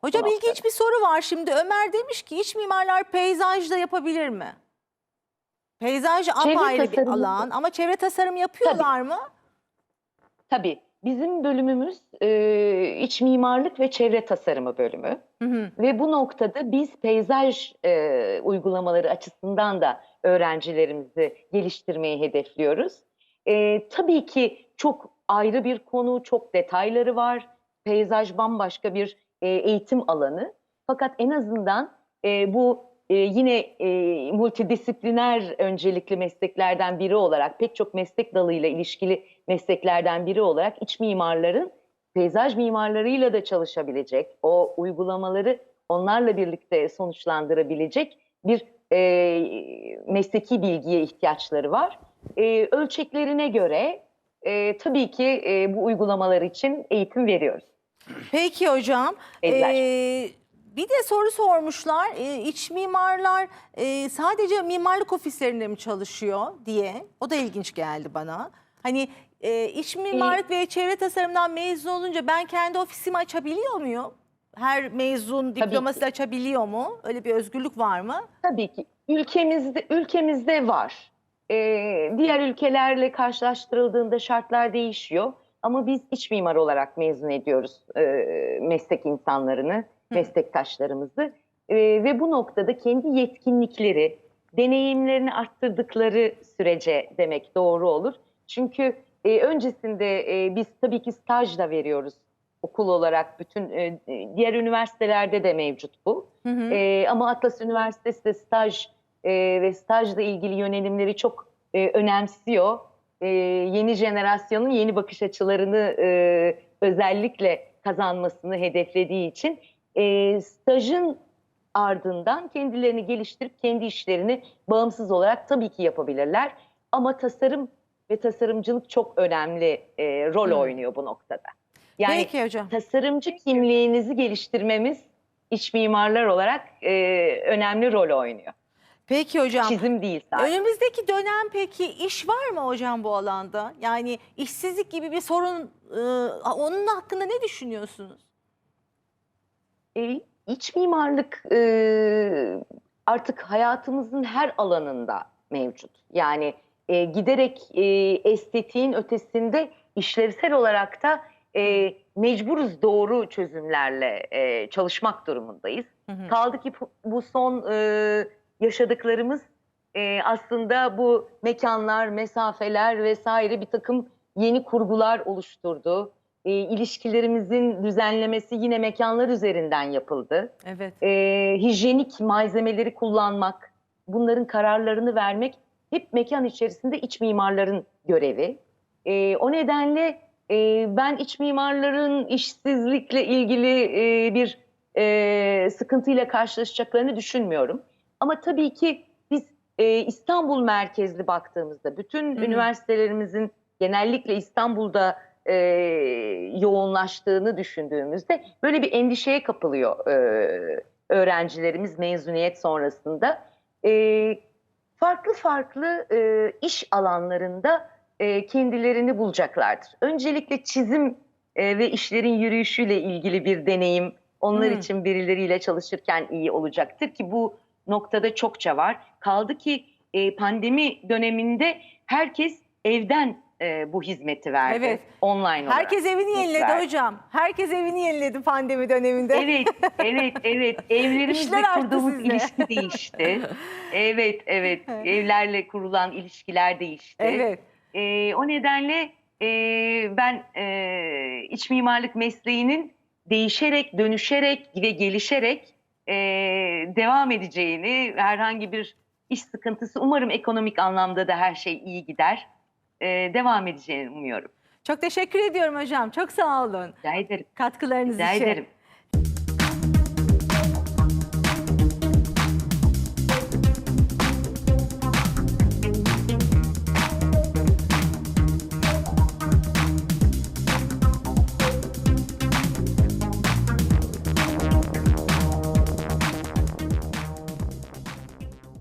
Hocam bu ilginç bir soru var şimdi. Ömer demiş ki iç mimarlar peyzaj da yapabilir mi? Peyzaj Çevre apayrı bir tasarımı- alan ama çevre tasarım yapıyorlar mı? Tabii bizim bölümümüz e, iç mimarlık ve çevre tasarımı bölümü. Hı hı. Ve bu noktada biz peyzaj e, uygulamaları açısından da öğrencilerimizi geliştirmeyi hedefliyoruz. E, tabii ki çok ayrı bir konu, çok detayları var. Peyzaj bambaşka bir e, eğitim alanı. Fakat en azından e, bu e, yine e, multidisipliner öncelikli mesleklerden biri olarak pek çok meslek dalıyla ilişkili mesleklerden biri olarak iç mimarların peyzaj mimarlarıyla da çalışabilecek, o uygulamaları onlarla birlikte sonuçlandırabilecek bir e, mesleki bilgiye ihtiyaçları var. E, ölçeklerine göre e, tabii ki e, bu uygulamalar için eğitim veriyoruz. Peki hocam. Ee, bir de soru sormuşlar. Ee, iç mimarlar e, sadece mimarlık ofislerinde mi çalışıyor diye. O da ilginç geldi bana. Hani e, iç mimarlık ve çevre tasarımdan mezun olunca ben kendi ofisimi açabiliyor muyum? Her mezun diploması açabiliyor mu? Öyle bir özgürlük var mı? Tabii ki ülkemizde ülkemizde var. Ee, diğer ülkelerle karşılaştırıldığında şartlar değişiyor. Ama biz iç mimar olarak mezun ediyoruz e, meslek insanlarını, meslektaşlarımızı. E, ve bu noktada kendi yetkinlikleri, deneyimlerini arttırdıkları sürece demek doğru olur. Çünkü e, öncesinde e, biz tabii ki staj da veriyoruz okul olarak bütün e, diğer üniversitelerde de mevcut bu. Hı hı. Ee, ama Atlas Üniversitesi de staj e, ve stajla ilgili yönelimleri çok e, önemsiyor. E, yeni jenerasyonun yeni bakış açılarını e, özellikle kazanmasını hedeflediği için e, stajın ardından kendilerini geliştirip kendi işlerini bağımsız olarak tabii ki yapabilirler. Ama tasarım ve tasarımcılık çok önemli e, rol Hı. oynuyor bu noktada. Yani Peki hocam. tasarımcı kimliğinizi geliştirmemiz iç mimarlar olarak e, önemli rol oynuyor. Peki hocam. Çizim değil sadece. Önümüzdeki dönem peki iş var mı hocam bu alanda? Yani işsizlik gibi bir sorun e, onun hakkında ne düşünüyorsunuz? E, iç mimarlık e, artık hayatımızın her alanında mevcut. Yani e, giderek e, estetiğin ötesinde işlevsel olarak da e, mecburuz doğru çözümlerle e, çalışmak durumundayız. Hı hı. Kaldı ki bu- son e, yaşadıklarımız e, aslında bu mekanlar, mesafeler vesaire bir takım yeni kurgular oluşturdu. E, ilişkilerimizin düzenlemesi yine mekanlar üzerinden yapıldı. Evet. E, hijyenik malzemeleri kullanmak, bunların kararlarını vermek hep mekan içerisinde iç mimarların görevi. E, o nedenle e, ben iç mimarların işsizlikle ilgili e, bir e, sıkıntıyla karşılaşacaklarını düşünmüyorum. Ama tabii ki biz e, İstanbul merkezli baktığımızda bütün Hı hı. üniversitelerimizin genellikle İstanbul'da e, yoğunlaştığını düşündüğümüzde böyle bir endişeye kapılıyor e, öğrencilerimiz mezuniyet sonrasında. E, farklı farklı e, iş alanlarında e, kendilerini bulacaklardır. Öncelikle çizim e, ve işlerin yürüyüşüyle ilgili bir deneyim onlar Hmm. için birileriyle çalışırken iyi olacaktır ki bu noktada çokça var. Kaldı ki e, pandemi döneminde herkes evden e, bu hizmeti verdi. Evet. Online olarak. Herkes evini yeniledi verdi. hocam. Herkes evini yeniledi pandemi döneminde. Evet, evet, evet. Evlerimizle kurduğumuz sizde. ilişki değişti. Evet, evet. Evet. Evlerle kurulan ilişkiler değişti. Evet. Ee, o nedenle e, ben e, iç mimarlık mesleğinin değişerek, dönüşerek ve gelişerek e, devam edeceğini, herhangi bir iş sıkıntısı, umarım ekonomik anlamda da her şey iyi gider, e, devam edeceğini umuyorum. Çok teşekkür ediyorum hocam. Çok sağ olun Rica ederim. katkılarınız Rica için. ederim.